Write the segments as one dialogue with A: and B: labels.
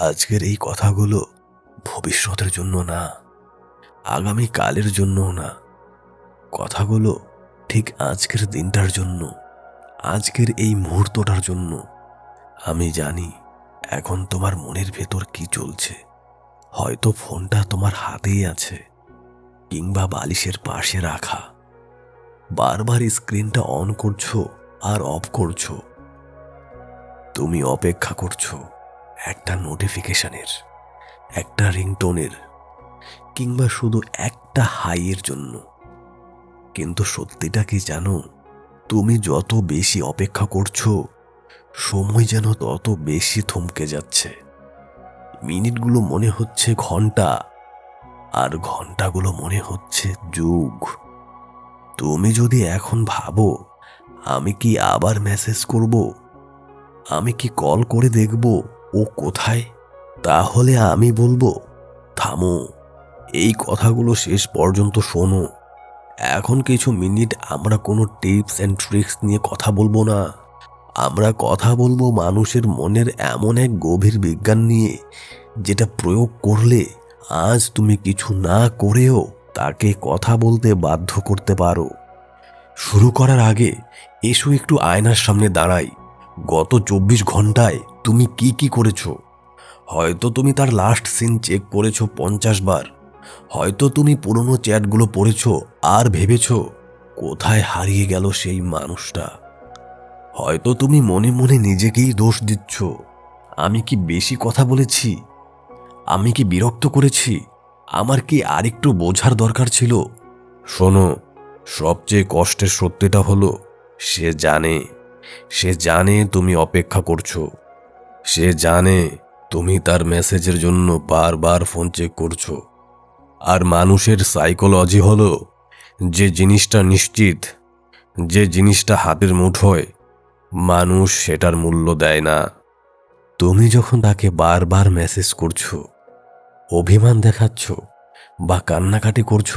A: আজকের এই কথাগুলো ভবিষ্যতের জন্য না আগামী কালের জন্যও না। কথাগুলো ঠিক আজকের দিনটার জন্য, আজকের এই মুহূর্তটার জন্য। আমি জানি এখন তোমার মনের ভেতর কি চলছে। হয়তো ফোনটা তোমার হাতেই আছে কিংবা বালিশের পাশে রাখা। বারবার স্ক্রিনটা অন করছ আর অফ করছ। তুমি অপেক্ষা করছ। একটা নোটিফিকেশনের একটা রিংটোনের কিংবা শুধু একটা হাইয়ের জন্য। কিন্তু সত্যিটা কি জানো? তুমি যত বেশি অপেক্ষা করছ, সময় যেন তত বেশি থমকে যাচ্ছে। মিনিটগুলো মনে হচ্ছে ঘণ্টা, আর ঘন্টাগুলো মনে হচ্ছে যুগ। তুমি যদি এখন ভাবো, আমি কি আবার মেসেজ করব? আমি কি কল করে দেখব? ও কোথায়? তাহলে আমি বলব, থামো, এই কথাগুলো শেষ পর্যন্ত শোনো। এখন কিছু মিনিট আমরা কোনো টিপস অ্যান্ড ট্রিক্স নিয়ে কথা বলব না। আমরা কথা বলব মানুষের মনের এমন এক গভীর বিজ্ঞান নিয়ে, যেটা প্রয়োগ করলে আজ তুমি কিছু না করেও তাকে কথা বলতে বাধ্য করতে পারো। শুরু করার আগে এসো একটু আয়নার সামনে দাঁড়াই। গত চব্বিশ ঘন্টায় তুমি কি কি করেছ? হয়তো তুমি তার লাস্ট সিন চেক করেছ পঞ্চাশ বার। হয়তো তুমি পুরনো চ্যাটগুলো পড়েছো আর ভেবেছো, কোথায় হারিয়ে গেল সেই মানুষটা? হয়তো তুমি মনে মনে নিজেকেই দোষ দিচ্ছ। আমি কি বেশি কথা বলেছি? আমি কি বিরক্ত করেছি? আমার কি আরেকটু বোঝার দরকার ছিল? শোনো, সবচেয়ে কষ্টের সত্যিটা হলো, সে জানে সে জানে তুমি অপেক্ষা করছ। সে জানে তুমি তার মেসেজের জন্য বারবার ফোন চেক করছ। আর মানুষের সাইকোলজি হলো যে জিনিসটা নিশ্চিত, যে জিনিসটা হাতের মুঠোয় মানুষ সেটার মূল্য দেয় না। তুমি যখন তাকে বারবার মেসেজ করছ, অভিমান দেখাচ্ছ বা কান্নাকাটি করছ,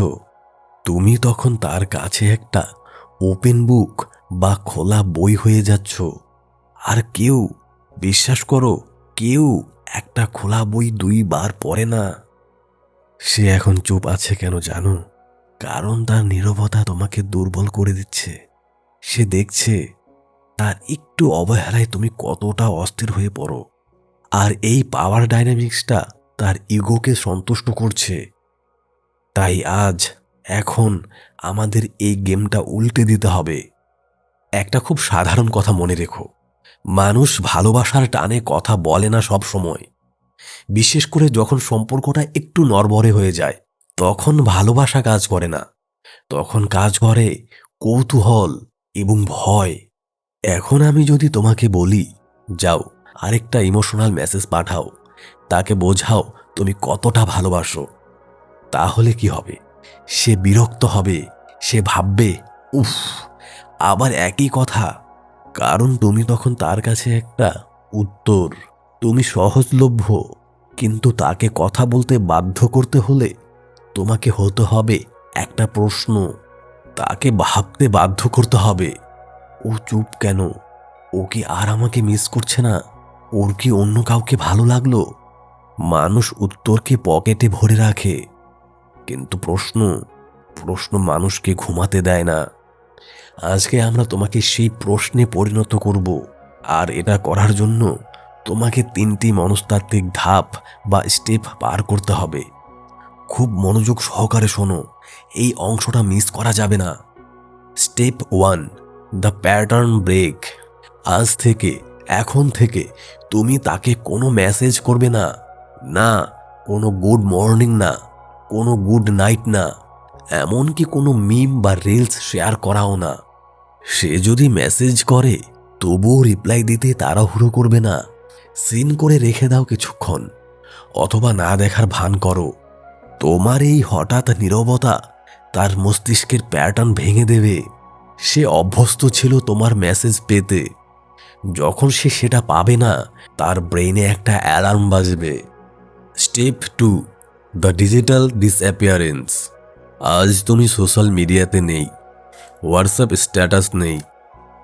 A: তুমি তখন তার কাছে একটা ওপেন বুক বা খোলা বই হয়ে যাচ্ছ। আর কেউ বিশ্বাস করো, কেউ একটা খোলা বই দুইবার পড়ে না। সে এখন চুপ আছে কেন জানো? কারণ তার নীরবতা তোমাকে দুর্বল করে দিচ্ছে। সে দেখছে, তার একটু অবহেলায় তুমি কতটা অস্থির হয়ে পড়ো। আর এই পাওয়ার ডাইনামিক্সটা তার ইগোকে সন্তুষ্ট করছে। তাই আজ, এখন আমাদের এই গেমটা উল্টে দিতে হবে। একটা খুব সাধারণ কথা মনে রেখো। মানুষ ভালোবাসার টানে কথা বলে না সব সময়। বিশেষ করে যখন সম্পর্কটা একটু নরবরে হয়ে যায়, তখন ভালোবাসা কাজ করে না। তখন কাজ করে কৌতূহল এবং ভয়। এখন আমি যদি তোমাকে বলি, যাও, আরেকটা ইমোশনাল মেসেজ পাঠাও। তাকে বোঝাও, তুমি কতটা ভালোবাসো। তাহলে কি হবে? সে বিরক্ত হবে, সে ভাববে, উফ, আবার একই কথা। কারণ তুমি তখন তার কাছে একটা উত্তর। তুমি সহজলভ্য, কিন্তু তাকে কথা বলতে বাধ্য করতে হলে তোমাকে হতে হবে একটা প্রশ্ন। তাকে ভাবতে বাধ্য করতে হবে। ও চুপ কেন? ও কি আর আমাকে মিস করছে না? ওর কি অন্য কাউকে ভালো লাগল? মানুষ উত্তরকে পকেটে ভরে রাখে। কিন্তু প্রশ্ন প্রশ্ন মানুষকে ঘুমাতে দেয় না। আজকে আমরা তোমাকে সেই প্রশ্নে পরিণত করব। আর এটা করার জন্য তোমাকে তিনটি মনস্তাত্ত্বিক ধাপ বা স্টেপ পার করতে হবে। খুব মনোযোগ সহকারে শোনো, এই অংশটা মিস করা যাবে না। Step one, the pattern break. আজ থেকে, এখন থেকে তুমি তাকে কোনো মেসেজ করবে না। না, কোনো গুড মর্নিং না, কোনো গুড নাইট না, এমনকি কোনো মিম বা রিলস শেয়ার করাও না। সে যদি মেসেজ করে, তবুও রিপ্লাই দিতে তাড়াহুড়ো করবে না। সিন করে রেখে দাও কিছুক্ষণ, অথবা না দেখার ভান করো। তোমার এই হঠাৎ নীরবতা তার মস্তিষ্কের প্যাটার্ন ভেঙে দেবে। সে অভ্যস্ত ছিল তোমার মেসেজ পেতে। যখন সে সেটা পাবে না, তার ব্রেইনে একটা অ্যালার্ম বাজবে। Step two the digital disappearance আজ তুমি সোশ্যাল মিডিয়াতে নেই। হোয়াটসঅ্যাপ স্ট্যাটাস নেই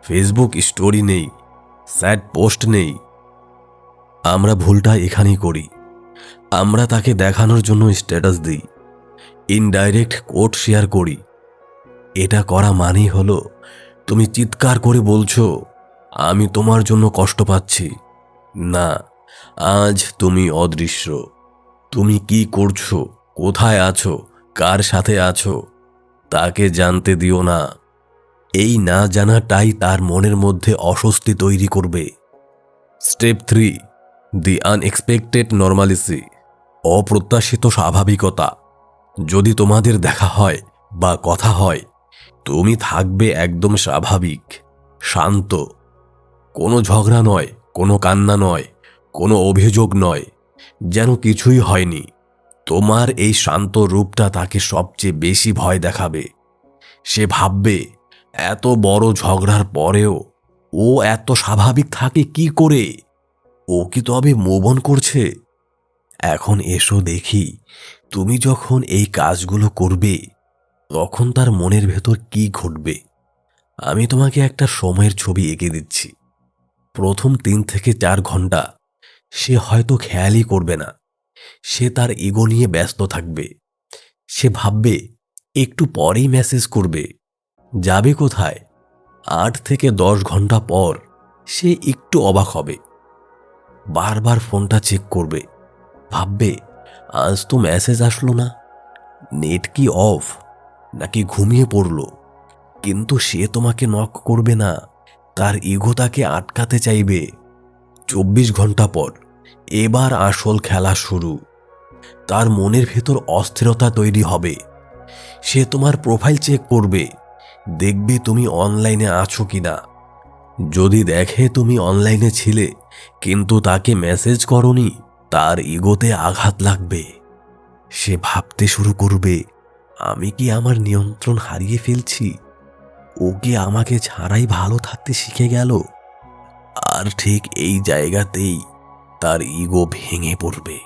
A: ফেসবুক স্টোরি নেই স্যাড পোস্ট নেই। আমরা ভুলটা এখানেই করি। আমরা তাকে দেখানোর জন্য স্ট্যাটাস দিই ইনডাইরেক্ট কোড শেয়ার করি। এটা করা মানেই হলো, তুমি চিৎকার করে বলছো, আমি তোমার জন্য কষ্ট পাচ্ছি। না, আজ তুমি অদৃশ্য। তুমি কি করছ? কোথায় আছো? কার সাথে আছো? তাকে জানতে দিও না। এই না জানাটাই তার মনের মধ্যে অস্বস্তি তৈরি করবে। Step three, the unexpected normalcy, অপ্রত্যাশিত স্বাভাবিকতা। যদি তোমাদের দেখা হয় বা কথা হয়, তুমি থাকবে একদম স্বাভাবিক, শান্ত। কোনো ঝগড়া নয়, কোনো কান্না নয়, কোনো অভিযোগ নয়, যেন কিছুই হয়নি। তোমার এই শান্ত রূপটা তাকে সবচেয়ে বেশি ভয় দেখাবে। সে ভাববে এত বড় ঝগড়ার পরেও ও এত স্বাভাবিক থাকে কি করে? ও কি তবে মোবন করছে? এখন এসো দেখি, তুমি যখন এই কাজগুলো করবে, তখন তার মনের ভেতর কি ঘটবে? আমি তোমাকে একটা সময়ের ছবি এঁকে দিচ্ছি। প্রথম তিন থেকে চার ঘণ্টা সে হয়তো খেয়ালই করবে না। সে তার ইগো নিয়ে ব্যস্ত থাকবে। সে ভাববে, একটু পরেই মেসেজ করবে। যাবে কোথায়? আট থেকে দশ ঘণ্টা পর সে একটু অবাক হবে। বারবার ফোনটা চেক করবে। ভাববে, আজ তো মেসেজ আসলো না। নেট কি অফ? নাকি ঘুমিয়ে পড়ল? কিন্তু সে তোমাকে নক করবে না। তার ইগো তাকে আটকাতে চাইবে। চব্বিশ ঘণ্টা পর এবার আসল খেলা শুরু। তার মনের ভেতর অস্থিরতা তৈরি হবে। সে তোমার প্রোফাইল চেক করবে। দেখবে তুমি অনলাইনে আছো কি না যদি দেখে তুমি অনলাইনে ছিলে, কিন্তু তাকে মেসেজ করনি, তার ইগোতে আঘাত লাগবে। সে ভাবতে শুরু করবে, আমি কি আমার নিয়ন্ত্রণ হারিয়ে ফেলছি? ও কি আমাকে ছাড়াই ভালো থাকতে শিখে গেল? আর ঠিক এই জায়গাতেই তার ইগো ভেঙে পড়বে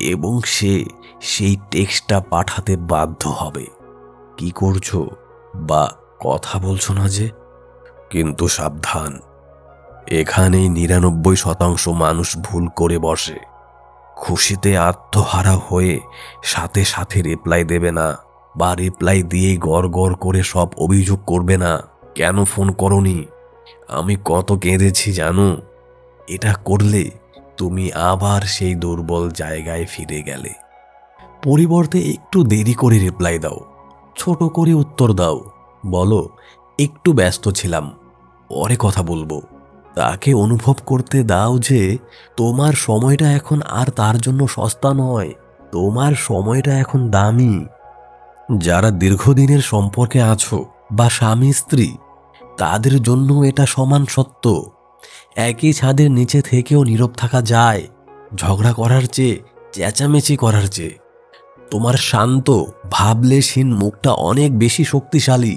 A: এবং সে সেই টেক্সটটা পাঠাতে বাধ্য হবে। কি করছ? বা কথা বলছো না যে? কিন্তু সাবধান। এখানেই নিরানব্বই শতাংশ মানুষ ভুল করে বসে। খুশিতে আত্মহারা হয়ে সাথে সাথে রিপ্লাই দেবে না বা রিপ্লাই দিয়েই গড় গড় করে সব অভিযোগ করবে না। কেন ফোন করনি? আমি কত কেঁদেছি জানো? এটা করলে তুমি আবার সেই দুর্বল জায়গায় ফিরে গেলে। পরিবর্তে একটু দেরি করে রিপ্লাই দাও। ছোট করে উত্তর দাও। বলো, একটু ব্যস্ত ছিলাম, পরে কথা বলব। তাকে অনুভব করতে দাও যে, তোমার সময়টা এখন আর তার জন্য সস্তা নয়, তোমার সময়টা এখন দামি। যারা দীর্ঘদিনের সম্পর্কে আছো, বা স্বামী, স্ত্রী, তাদের জন্য এটা সমান সত্য। একই ছাদের নিচে থেকেও নীরব থাকা যায়, ঝগড়া করার চেয়ে, চেঁচামেচি করার চেয়ে। তোমার শান্ত ভাবলেশীন মুখটা অনেক বেশি শক্তিশালী।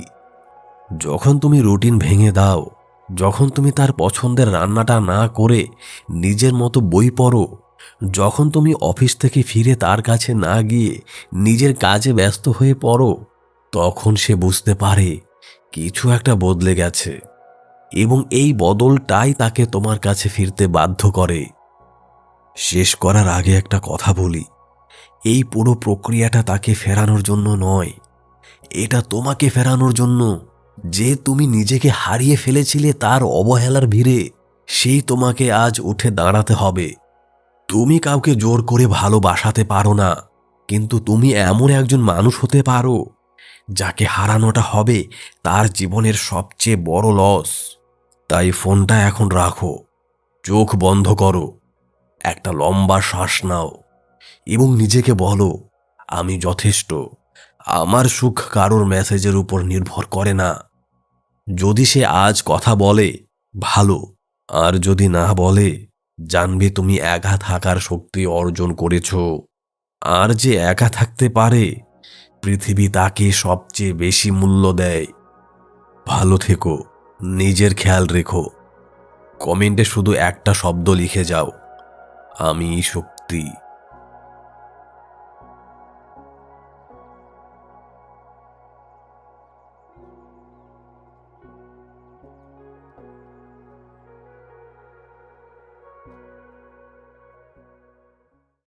A: যখন তুমি রুটিন ভেঙে দাও, যখন তুমি তার পছন্দের রান্নাটা না করে নিজের মতো বই পড়ো, যখন তুমি অফিস থেকে ফিরে তার কাছে না গিয়ে নিজের কাজে ব্যস্ত হয়ে পড়ো, তখন সে বুঝতে পারে কিছু একটা বদলে গেছে এবং এই বদলটাই তাকে তোমার কাছে ফিরতে বাধ্য করে। শেষ করার আগে একটা কথা বলি, এই পুরো প্রক্রিয়াটা তাকে ফেরানোর জন্য নয়, এটা তোমাকে ফেরানোর জন্য। যে তুমি নিজেকে হারিয়ে ফেলেছিলে তার অবহেলার ভিড়ে, সেই তোমাকে আজ উঠে দাঁড়াতে হবে। তুমি কাউকে জোর করে ভালোবাসাতে পারো না, কিন্তু তুমি এমন একজন মানুষ হতে পারো, যাকে হারানোটা হবে তার জীবনের সবচেয়ে বড় লস তাই ফোনটা এখন রাখো, চোখ বন্ধ করো, একটা লম্বা শ্বাস নাও, এবং নিজেকে বলো, আমি যথেষ্ট, আমার সুখ কারোর মেসেজের উপর নির্ভর করে না। যদি সে আজ কথা বলে, ভালো। আর যদি না বলে, জানবে তুমি একা থাকার শক্তি অর্জন করেছ। আর যে একা থাকতে পারে, পৃথিবী তাকে সবচেয়ে বেশি মূল্য দেয়। ভালো থেকো, নিজের খেয়াল রেখো। কমেন্টে শুধু একটা শব্দ লিখে যাও, আমি শক্তি।